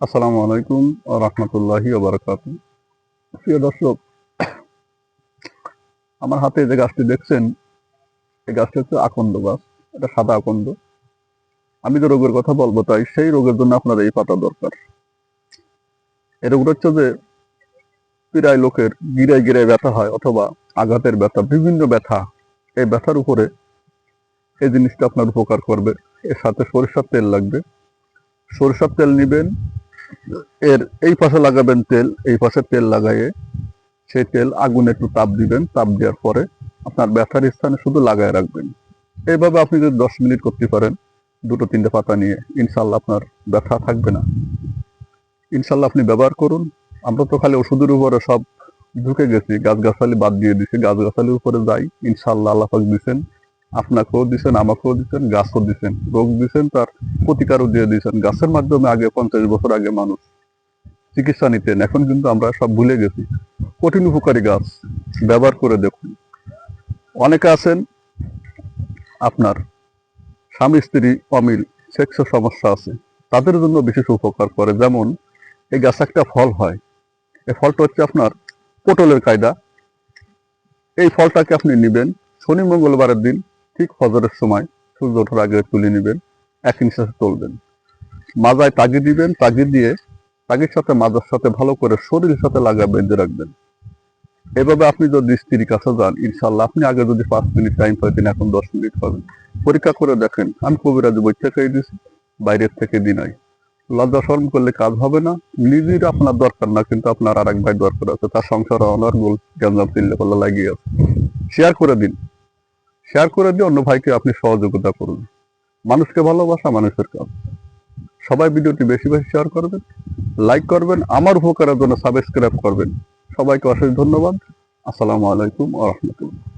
আসসালামু আলাইকুম রহমতুল্লাহি প্রিয় দর্শক, আমার হাতে যে গাছটি দেখছেন, এই গাছটি হচ্ছে আকন্দ গাছ। এটা সাদা আকন্দ। আমি যে রোগের কথা বলব তাই সেই রোগের জন্য আপনার এই পাতা দরকার। এই রোগটা হচ্ছে যে প্রায় লোকের গিরায় গিরায় ব্যথা হয় অথবা আঘাতের ব্যথা, বিভিন্ন ব্যথা। এই ব্যথার উপরে এই জিনিসটা আপনার উপকার করবে। এর সাথে সরিষার তেল লাগবে। সরিষার তেল নিবেন এর এই পাশে লাগাবেন তেল, এই পাশে তেল লাগাইয়ে সেই তেল আগুনে একটু তাপ দিবেন, তাপ দেওয়ার পরে আপনার ব্যথার স্থানে শুধু লাগায় রাখবেন। এইভাবে আপনি যদি দশ মিনিট করতে পারেন, দুটো তিনটে পাতা নিয়ে, ইনশাল্লাহ আপনার ব্যথা থাকবে না। ইনশাল্লাহ আপনি ব্যবহার করুন। আমরা তো খালি ওষুধের উপরে সব ঢুকে গেছি, গাছগাছালি বাদ দিয়ে দিছি, গাছগাছালির উপরে যাই, ইনশাল্লাহ আল্লাহ দিছেন। আপনাকেও দিচ্ছেন আমাকেও দিচ্ছেন গাছও দিচ্ছেন রোগ দিচ্ছেন তার প্রতিকারও দিয়ে দিচ্ছেন গাছের মাধ্যমে আগে পঞ্চাশ বছর আগে মানুষ চিকিৎসা নিতেন। এখন কিন্তু আমরা সব ভুলে গেছি। কঠিন উপকারী গাছ। ব্যবহার করে দেখুন। অনেকে আছেন, আপনার স্বামী, স্ত্রী অমিল সেক্স সমস্যা আছে। তাদের জন্য বিশেষ উপকার করে। যেমন, এই গাছ একটা ফল হয়। এই ফলটা হচ্ছে আপনার পটলের কায়দা। এই ফলটাকে আপনি নেবেন। শনি মঙ্গলবারের দিন ঠিক ফজরের সময় সূর্য ওঠার আগে তুলে নেবেন এক নিঃশ্বাসে তুলবেন। মাজায় তাগি দিবেন তাগি দিয়ে তাগির সাথে, মাজার সাথে ভালো করে শরীরের সাথে লাগা বেঁধে রাখবেন। এভাবে আপনি যদি স্ত্রীর কাছে যান ইনশাল্লাহ আপনি আগে যদি পাঁচ মিনিট টাইম পাইতেন এখন দশ মিনিট পাবেন। পরীক্ষা করে দেখেন, আমি কবিরাজ বই থেকে দিছি, বাইরের থেকে দিনাই লজ্জা শরম করলে কাজ হবে না, নিজের আপনার দরকার না, কিন্তু আপনার আর এক ভাই দরকার আছে, তার সংসার অনার গোল, গ্যাঞ্জাম চিল্লে পাল্লা লাগিয়ে আছে। শেয়ার করে দিন। শেয়ার করে দিয়ে অন্য ভাইকে আপনি সহযোগিতা করুন। মানুষকে ভালোবাসা, মানুষের কাজ। সবাই ভিডিওটি বেশি বেশি শেয়ার করবেন লাইক করবেন, আমার উপকারের জন্য সাবস্ক্রাইব করবেন। সবাইকে অশেষ ধন্যবাদ। আসসালামু আলাইকুম আ রহমতুল্লাহ।